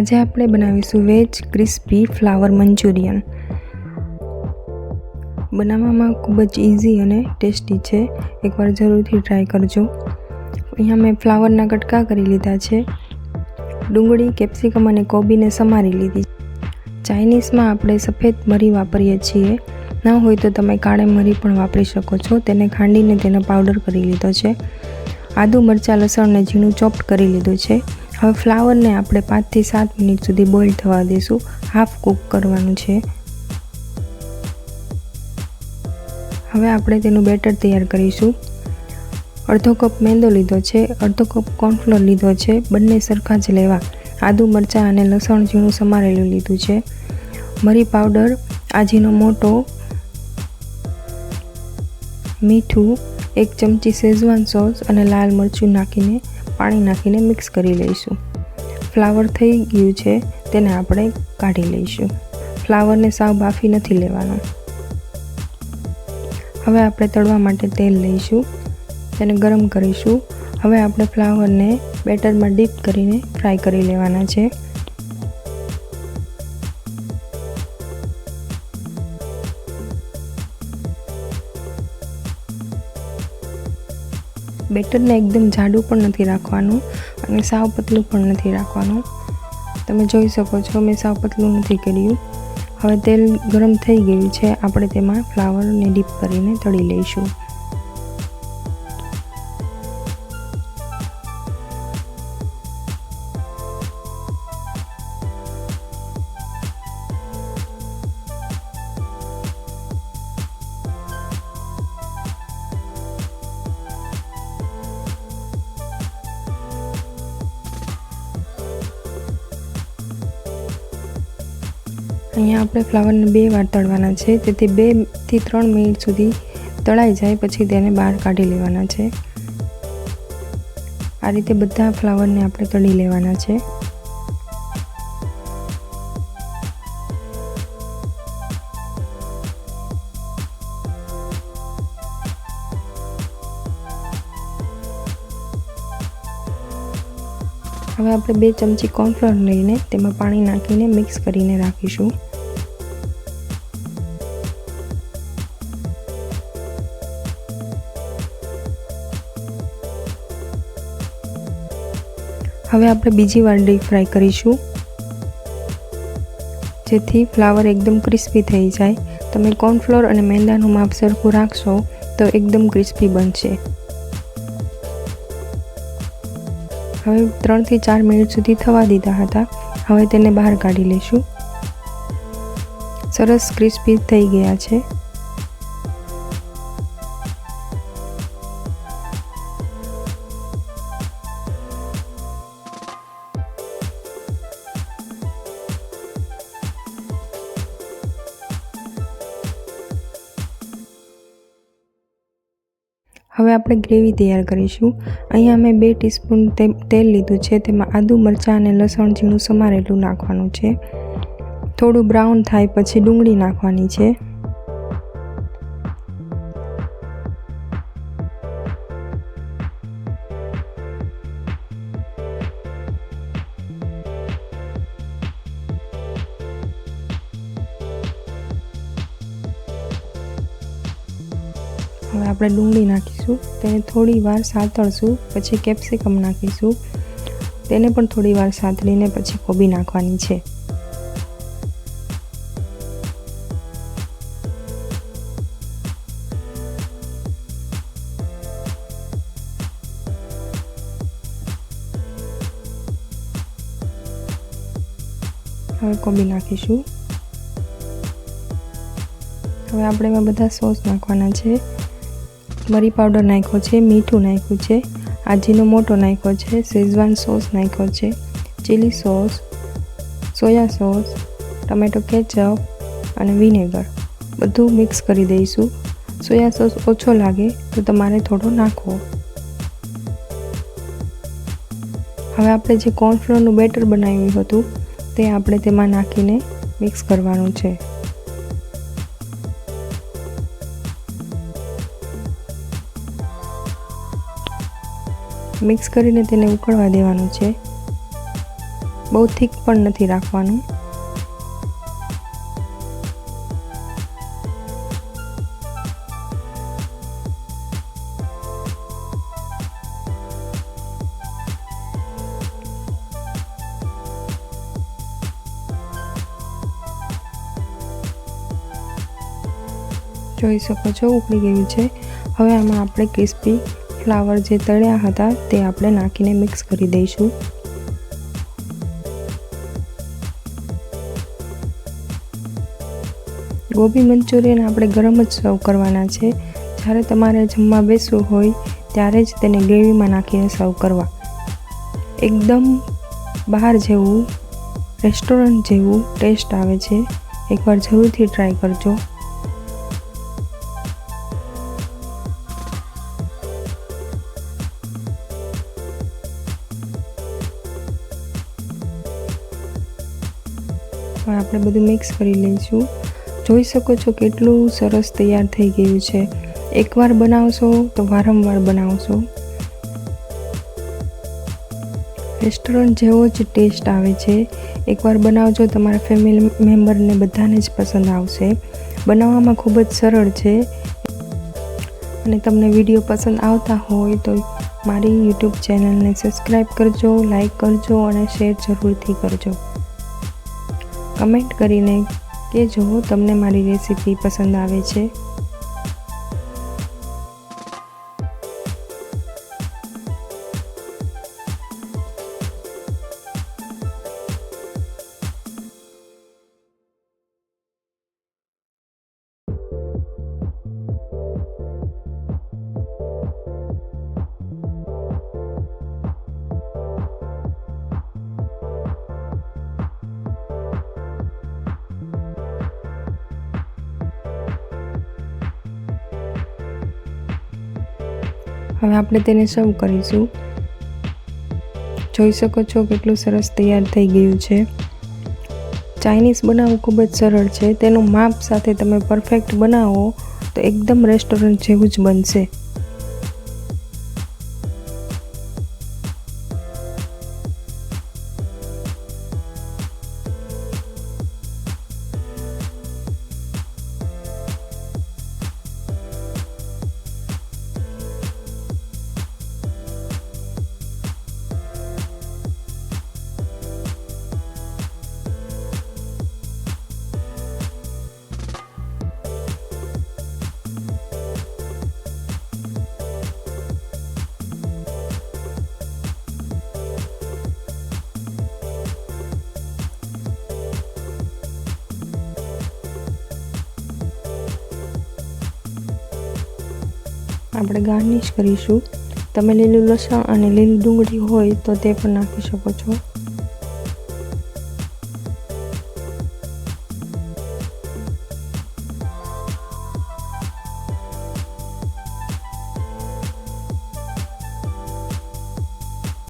આજે આપણે બનાવીશું વેજ ક્રિસ્પી ફ્લાવર મંચુરિયન. બનાવવામાં ખૂબ જ ઇઝી અને ટેસ્ટી છે. એકવાર જરૂરથી ટ્રાય કરજો. અહીંયા મેં ફ્લાવરના કટકા કરી લીધા છે. ડુંગળી, કેપ્સિકમ અને કોબીને સમારી લીધી ચાઇનીઝમાં આપણે સફેદ મરી વાપરીએ છીએ. ના હોય તો તમે કાળે મરી પણ વાપરી શકો છો. તેને ખાંડીને તેનો પાવડર કરી લીધો છે. આદુ મરચાં લસણને ઝીણું ચોપ્ટ કરી લીધું છે. હવે ફ્લાવરને આપણે પાંચથી સાત મિનિટ સુધી બોઇલ થવા દઈશું હાફ કૂક કરવાનું છે. હવે આપણે તેનું બેટર તૈયાર કરીશું. અડધો કપ મેંદો લીધો છે. અડધો કપ કોર્નફ્લોર લીધો છે. બંને સરખા જ લેવા. આદુ મરચાં અને લસણ ઝીણું સમારેલું લીધું છે. મરી પાવડર, આજીનો મોટો, મીઠું, એક ચમચી શેઝવાન સોસ અને લાલ મરચું નાખીને પાણી નાખીને મિક્સ કરી લઈશું. ફ્લાવર થઈ ગયું છે, તેને આપણે કાઢી લઈશું. ફ્લાવરને સાવ બાફી નથી લેવાનું. હવે આપણે તળવા માટે તેલ લઈશું તેને ગરમ કરીશું. હવે આપણે ફ્લાવરને બેટરમાં ડીપ કરીને ફ્રાય કરી લેવાના છે. બેટરને એકદમ જાડું પણ નથી રાખવાનું અને સાવ પતલું પણ નથી રાખવાનું. તમે જોઈ શકો છો, મેં સાવ પતલું નથી કર્યું. હવે તેલ ગરમ થઈ ગયું છે, આપણે તેમાં ફ્લાવરને ડીપ કરીને તળી લઈશું. અહીંયા આપણે ફ્લાવરને બે વાર તળવાના છે, તેથી બેથી ત્રણ મિનિટ સુધી તળાઈ જાય, પછી તેને બહાર કાઢી લેવાના છે. આ રીતે બધા ફ્લાવરને આપણે તળી લેવાના છે. હવે આપણે બે ચમચી કોર્નફ્લોર લઈને તેમાં પાણી નાખીને મિક્સ કરીને રાખીશું. હવે આપણે બીજી વાર ડીપ ફ્રાય કરીશું. જેથી ફ્લાવર એકદમ ક્રિસ્પી થઈ જાય. તમે કોર્નફ્લોર અને મેંદાનું માપ સરખું રાખશો, તો એકદમ ક્રિસ્પી બનશે. હવે ત્રણથી ચાર મિનિટ સુધી થવા દીધા હતા. હવે તેને બહાર કાઢી લઈશું. સરસ ક્રિસ્પી થઈ ગયા છે. હવે આપણે ગ્રેવી તૈયાર કરીશું. અહીંયા મેં બે ટીસ્પૂન તેલ લીધું છે. તેમાં આદુ મરચાં અને લસણ ઝીણું સમારેલું નાખવાનું છે. થોડું બ્રાઉન થાય પછી ડુંગળી નાખવાની છે. હવે આપણે ડુંગળી નાખીશું. તેને થોડી વાર સાતળશું, પછી કેપ્સિકમ નાખીશું. તેને પણ થોડી વાર સાતળીને પછી કોબી નાખવાની છે. હવે કોબી નાખીશું. હવે આપણે એમાં બધા સોસ નાખવાના છે. મરી પાવડર નાખ્યો છે, મીઠું નાખ્યું છે, આજીનો મોટો નાખ્યો છે, શેઝવાન સોસ નાખ્યો છે, chilli sauce, soya sauce, tomato ketchup અને વિનેગર. બધું મિક્સ કરી દઈશું. સોયા સોસ ઓછો લાગે તો તમારે થોડો નાખવો. હવે આપણે જે કોર્નફ્લોરનું બેટર બનાવ્યું હતું તે આપણે તેમાં નાખીને મિક્સ કરવાનું છે. મિક્સ કરીને તેને ઉકળવા દેવાનું છે. બહુ થીક પણ નથી રાખવાનું. જોઈ શકો છો, ઉકળી ગયું છે. હવે આમાં આપણે ક્રિસ્પી ફ્લાવર જે તળ્યા હતા તે આપણે નાખીને મિક્સ કરી દઈશું. ગોબી મંચુરિયન આપણે ગરમ જ સર્વ કરવાના છે. જ્યારે તમારે જમવા બેસવું હોય ત્યારે જ તેને ગ્રેવીમાં નાખીને સર્વ કરવા. એકદમ બહાર જેવું, રેસ્ટોરન્ટ જેવું ટેસ્ટ આવે છે. એકવાર જરૂરથી ટ્રાય કરજો. આપણે બધું મિક્સ કરી લઈશું. જોઈ શકો છો કેટલું સરસ તૈયાર થઈ ગયું છે. એકવાર બનાવશો તો વારંવાર બનાવશો. રેસ્ટોરન્ટ જેવો જ ટેસ્ટ આવે છે. એકવાર બનાવજો, તમારા ફેમિલી મેમ્બરને બધાને જ પસંદ આવશે. બનાવવામાં ખૂબ જ સરળ છે. અને તમને વીડિયો પસંદ આવતા હોય તો મારી યુટ્યુબ ચેનલને સબસ્ક્રાઈબ કરજો લાઈક કરજો અને શેર જરૂરથી કરજો. કમેન્ટ કરીને કહેજો તમને મારી રેસીપી પસંદ આવે છે. હવે આપણે તેને સર્વ કરીશું. જોઈ શકો છો કેટલું સરસ તૈયાર થઈ ગયું છે. ચાઇનીઝ બનાવવું ખૂબ જ સરળ છે. તેનું માપ સાથે તમે પરફેક્ટ બનાવો તો એકદમ રેસ્ટોરન્ટ જેવું જ બનશે. આપણે ગાર્નિશ કરીશું. તમે લીલું લસણ અને લીલી ડુંગળી હોય તો તે પણ નાખી શકો છો.